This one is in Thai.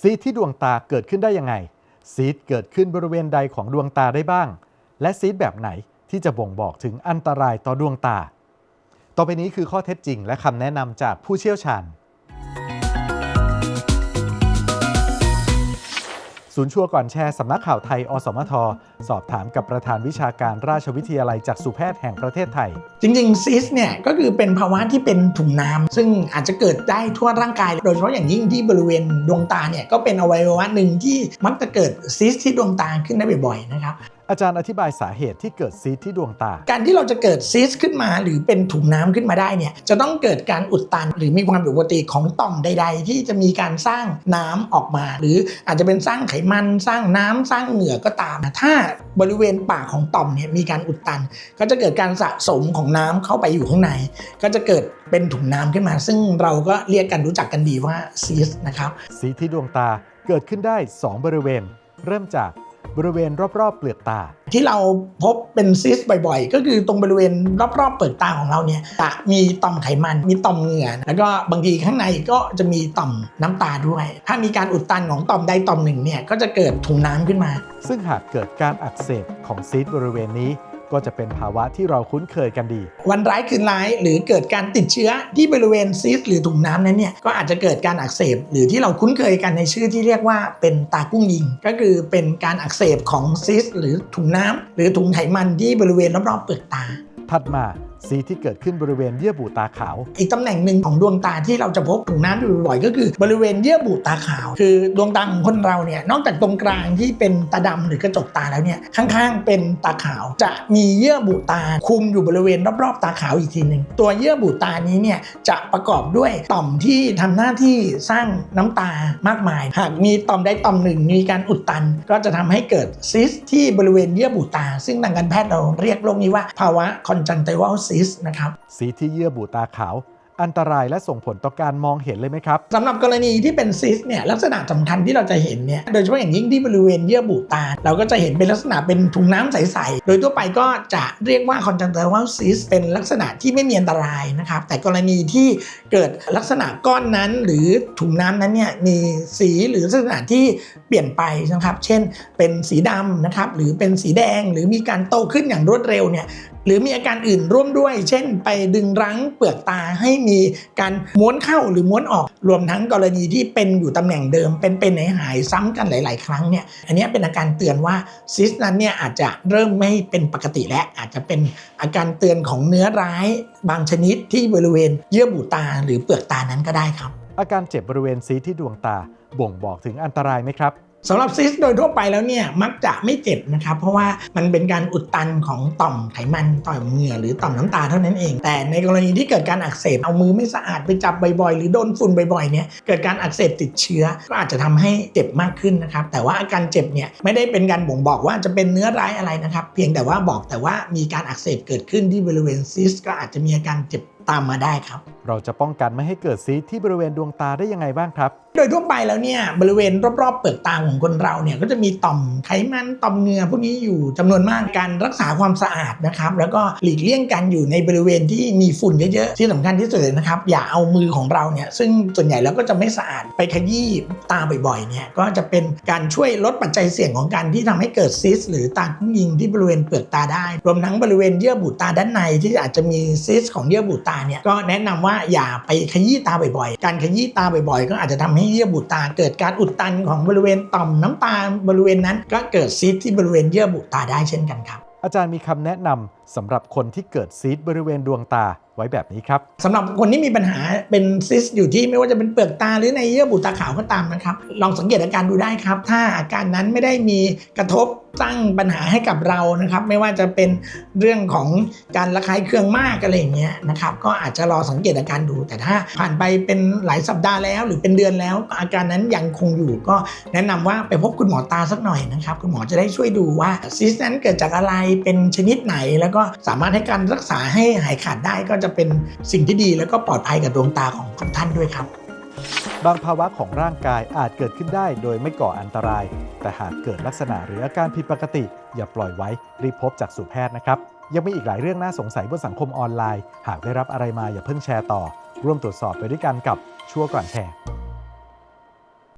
ซีดที่ดวงตาเกิดขึ้นได้ยังไง ซีดเกิดขึ้นบริเวณใดของดวงตาได้บ้าง และซีดแบบไหนที่จะบ่งบอกถึงอันตรายต่อดวงตา ต่อไปนี้คือข้อเท็จจริงและคำแนะนำจากผู้เชี่ยวชาญ ศูนย์ชัวร์ก่อนแชร์สำนักข่าวไทย อสมท สอบถามกับประธานวิชาการราชวิทยาลัยจักษุแพทย์แห่งประเทศไทย จริงๆซิสเนี่ยก็คือเป็นภาวะที่เป็นถุงน้ำซึ่งอาจจะเกิดได้ทั่วร่างกาย โดยเฉพาะอย่างยิ่งที่บริเวณดวงตาเนี่ยก็เป็นอวัยวะหนึ่งที่มักจะเกิดซิสที่ดวงตาขึ้นได้บ่อยๆนะครับ อาจารย์อธิบายสาเหตุที่เกิดซีดที่ดวงตา การที่เราจะเกิดซิสขึ้นมาหรือเป็นถุงน้ำขึ้นมาได้เนี่ยจะต้องเกิดการอุดตัน หรือมีความผิดปกติของต่อมใด ๆ ที่จะมีการสร้างน้ำออกมา หรืออาจจะเป็นสร้างไขมันสร้างน้ำสร้างเหงื่อก็ตาม ถ้าบริเวณปากของต่อมเนี่ยมีการอุดตัน ก็จะเกิดการสะสมของน้ำเข้าไปอยู่ข้างใน ก็จะเกิดเป็นถุงน้ำขึ้นมา ซึ่งเราก็เรียกกันรู้จักกันดีว่าซิสนะครับซีดที่ดวงตาเกิดขึ้นได้ 2 บริเวณ เริ่มจาก บริเวณรอบๆเปลือกตา ที่เราพบเป็นซิสบ่อยๆ ก็คือตรงบริเวณรอบๆเปลือกตาของเราเนี่ยจะมีต่อมไขมัน มีต่อมเหงื่อ แล้วก็บางทีข้างในก็จะมีต่อมน้ำตาด้วย ถ้ามีการอุดตันของต่อมใดต่อมหนึ่งเนี่ยก็จะเกิดถุงน้ำขึ้นมา ซึ่งหากเกิดการอักเสบของซีดบริเวณนี้ ก็จะเป็นภาวะที่เราคุ้นเคยกันดี วันร้ายคืนร้ายหรือเกิดการติดเชื้อที่บริเวณซิสหรือถุงน้ำนั้นเนี่ยก็อาจจะเกิดการอักเสบ หรือที่เราคุ้นเคยกันในชื่อที่เรียกว่าเป็นตากุ้งยิง ก็คือเป็นการอักเสบของซิสหรือถุงน้ำหรือถุงไขมันที่บริเวณรอบๆเปลือกตา ถัดมา ซีที่เกิดขึ้นบริเวณเยื่อบุตาขาว อีกตำแหน่งหนึ่งของดวงตาที่เราจะพบถุงน้ำอยู่บ่อยก็คือบริเวณเยื่อบุตาขาว คือดวงตาของคนเราเนี่ยนอกจากตรงกลางที่เป็นตาดำหรือกระจกตาแล้วเนี่ยข้างๆ เป็นตาขาว จะมีเยื่อบุตาคุมอยู่บริเวณรอบๆ ตาขาวอีกทีหนึ่งตัวเยื่อบุตานี้เนี่ยจะประกอบด้วยต่อมที่ทำหน้าที่สร้างน้ำตามากมาย หากมีต่อมใดต่อมหนึ่งมีการอุดตัน ก็จะทำให้เกิดซิสที่บริเวณเยื่อบุตา ซึ่งทางการแพทย์เราเรียกโรคนี้ว่าภาวะ conjunctival cyst นะครับซีดที่เยื่อบุตาขาว อันตรายและส่งผลต่อการมองเห็นเลยไหมครับ สำหรับกรณีที่เป็นซิสเนี่ยลักษณะสำคัญที่เราจะเห็นเนี่ยโดยเฉพาะอย่างยิ่งที่บริเวณเยื่อบุตา เราก็จะเห็นเป็นลักษณะเป็นถุงน้ำใส ๆ โดยทั่วไปก็จะเรียกว่า conjunctival cyst เป็นลักษณะที่ไม่มีอันตรายนะครับ แต่กรณีที่เกิดลักษณะก้อนนั้น หรือถุงน้ำนั้นเนี่ยมีสีหรือลักษณะที่เปลี่ยนไปนะครับ เช่น เป็นสีดำนะครับหรือเป็นสีแดงหรือมีการโตขึ้นอย่างรวดเร็วเนี่ยหรือมีอาการอื่นร่วมด้วย เช่น ไปดึงรั้งเปลือกตาให้มีการม้วนเข้าหรือม้วนออก รวมทั้งกรณีที่เป็นอยู่ตำแหน่งเดิม เป็นเป็นหายหายซ้ำกันหลาย ๆ ครั้งเนี่ย อันนี้เป็นอาการเตือนว่าซิสนั้นเนี่ยอาจจะเริ่มไม่เป็นปกติและอาจจะเป็นอาการเตือนของเนื้อร้ายบางชนิดที่บริเวณเยื่อบุตาหรือเปลือกตานั้นก็ได้ครับ อาการเจ็บบริเวณซีที่ดวงตาบ่งบอกถึงอันตรายไหมครับ สำหรับซิสโดยทั่วไปแล้วเนี่ยมักจะไม่เจ็บนะครับ เพราะว่ามันเป็นการอุดตันของต่อมไขมันต่อมเหงื่อหรือต่อมน้ำตาเท่านั้นเอง แต่ในกรณีที่เกิดการอักเสบเอามือไม่สะอาดไปจับบ่อยๆ หรือโดนฝุ่นบ่อยๆเนี่ยเกิดการอักเสบติดเชื้อ ก็อาจจะทำให้เจ็บมากขึ้นนะครับ แต่ว่าอาการเจ็บเนี่ยไม่ได้เป็นการบ่งบอกว่าจะเป็นเนื้อร้ายอะไรนะครับ เพียงแต่ว่าบอกแต่ว่ามีการอักเสบเกิดขึ้นที่บริเวณซิสก็อาจจะมีอาการเจ็บ ตามมาได้ครับ เราจะป้องกันไม่ให้เกิดซีดที่บริเวณดวงตาได้ยังไงบ้างครับ โดยทั่วไปแล้วเนี่ยบริเวณรอบๆเปลือกตาของคนเราเนี่ยก็จะมีต่อมไขมันต่อมเหงื่อพวกนี้อยู่จำนวนมากการรักษาความสะอาดนะครับ แล้วก็หลีกเลี่ยงการอยู่ในบริเวณที่มีฝุ่นเยอะๆที่สำคัญที่สุดเลยนะครับ อย่าเอามือของเราเนี่ยซึ่งส่วนใหญ่แล้วก็จะไม่สะอาดไปขยี้ตาบ่อยๆเนี่ยก็จะเป็นการช่วยลดปัจจัยเสี่ยงของการที่ทำให้เกิดซิสหรือตากุ้งยิงที่บริเวณเปลือกตาได้ รวมทั้งบริเวณเยื่อบุตาด้านในที่อาจจะมีซิสของเยื่อบุตาเนี่ยก็แนะนำว่าอย่าไปขยี้ตาบ่อยๆ การขยี้ตาบ่อยๆ ก็อาจจะทำให้เยื่อบุตา เกิดการอุดตันของบริเวณต่อมน้ำตาบริเวณนั้น ก็เกิดซีดที่บริเวณเยื่อบุตาได้เช่นกันครับ อาจารย์มีคำแนะนำสำหรับคนที่เกิดซีดบริเวณดวงตา ไว้แบบนี้ครับสำหรับคนที่มีปัญหาเป็นซิสอยู่ที่ไม่ว่าจะเป็นเปลือกตาหรือในเยื่อบุตาขาวก็ตามนะครับ ลองสังเกตอาการดูได้ครับ ถ้าอาการนั้นไม่ได้มีกระทบสร้างปัญหาให้กับเรานะครับ ไม่ว่าจะเป็นเรื่องของการระคายเคืองมากอะไรอย่างเงี้ยนะครับ ก็อาจจะรอสังเกตอาการดู แต่ถ้าผ่านไปเป็นหลายสัปดาห์แล้ว หรือเป็นเดือนแล้ว อาการนั้นยังคงอยู่ ก็แนะนำว่าไปพบคุณหมอตาสักหน่อยนะครับ คุณหมอจะได้ช่วยดูว่าซิสนั้นเกิดจากอะไรเป็นชนิดไหน แล้วก็สามารถให้การรักษาให้หายขาดได้ก็จะเป็นสิ่งที่ดีแล้วก็ปลอดภัยกับดวงตาของทุกท่านด้วยครับ บางภาวะของร่างกายอาจเกิดขึ้นได้โดยไม่ก่ออันตราย แต่หากเกิดลักษณะหรืออาการผิดปกติ อย่าปล่อยไว้รีบพบจากสู่แพทย์นะครับ ยังมีอีกหลายเรื่องน่าสงสัยบนสังคมออนไลน์ หากได้รับอะไรมาอย่าเพิ่งแชร์ต่อ ร่วมตรวจสอบไปด้วยกันกับชั่วก่อนแชร์